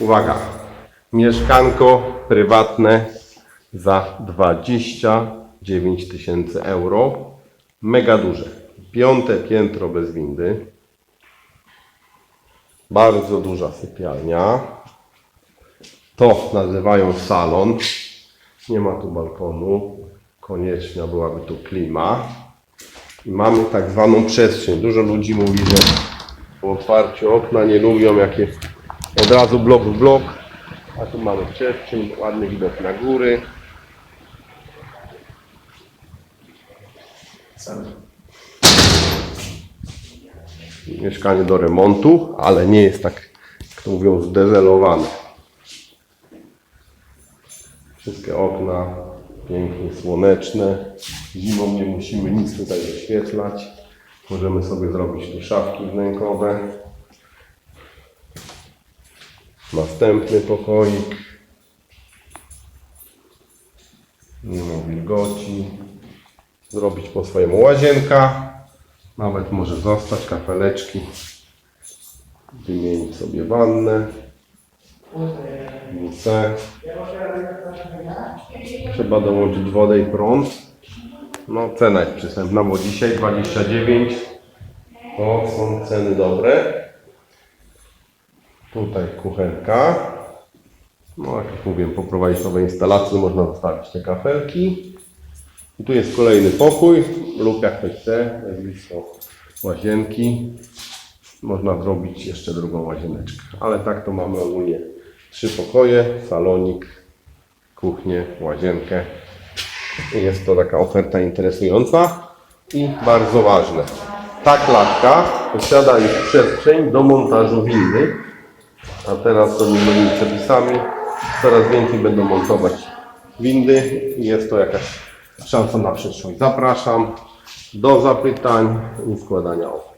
Uwaga, mieszkanko prywatne za 29 tysięcy euro. Mega duże. Piąte piętro bez windy. Bardzo duża sypialnia. To nazywają salon. Nie ma tu balkonu. Konieczna byłaby tu klima. I mamy tak zwaną przestrzeń. Dużo ludzi mówi, że po otwarciu okna nie lubią, jak jest od razu blok w blok. A tu mamy przestrzeń, ładny widok na góry. Mieszkanie do remontu, ale nie jest tak, jak to mówią, zdezelowane. Wszystkie okna pięknie słoneczne. Zimą nie musimy nic tutaj oświetlać. Możemy sobie zrobić tu szafki wnękowe. Następny pokoik. Nie ma wilgoci. Zrobić po swojemu łazienka. Nawet może zostać kafeleczki. Wymienić sobie wannę. WC. Trzeba dołączyć wodę i prąd. No cena jest przystępna, bo dzisiaj 29 to są ceny dobre. Tutaj kuchenka. No jak już mówiłem, poprowadzić nowe instalacje, można zostawić te kafelki. I tu jest kolejny pokój lub jak ktoś chce, blisko łazienki. Można zrobić jeszcze drugą łazieneczkę. Ale tak to mamy ogólnie trzy pokoje, salonik, kuchnię, łazienkę. I Jest to taka oferta interesująca i bardzo ważne. Ta klatka posiada już przestrzeń do montażu windy, a teraz z nowymi przepisami coraz więcej będą montować windy i jest to jakaś szansa na przyszłość. Zapraszam do zapytań i składania ofert.